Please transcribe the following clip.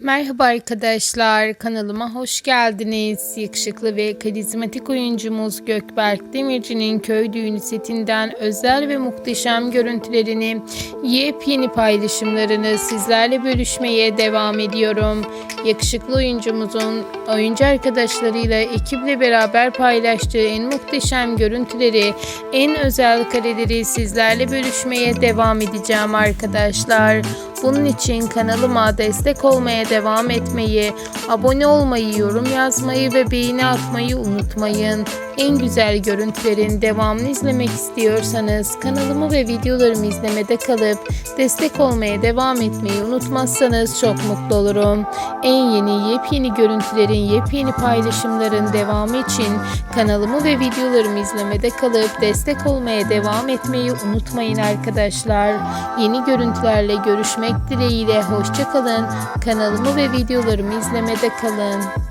Merhaba arkadaşlar, kanalıma hoş geldiniz. Yakışıklı ve karizmatik oyuncumuz Gökberk Demirci'nin köy düğünü setinden özel ve muhteşem görüntülerini, yepyeni paylaşımlarını sizlerle bölüşmeye devam ediyorum. Yakışıklı oyuncumuzun oyuncu arkadaşlarıyla ekiple beraber paylaştığı en muhteşem görüntüleri, en özel kareleri sizlerle bölüşmeye devam edeceğim arkadaşlar. Bunun için kanalıma destek olmaya devam etmeyi, abone olmayı, yorum yazmayı ve beğeni atmayı unutmayın. En güzel görüntülerin devamını izlemek istiyorsanız kanalımı ve videolarımı izlemede kalıp destek olmaya devam etmeyi unutmazsanız çok mutlu olurum. En yeni yepyeni görüntülerin, yepyeni paylaşımların devamı için kanalımı ve videolarımı izlemede kalıp destek olmaya devam etmeyi unutmayın arkadaşlar. Yeni görüntülerle görüşmek dileğiyle hoşçakalın. Kanalımı ve videolarımı izlemede kalın.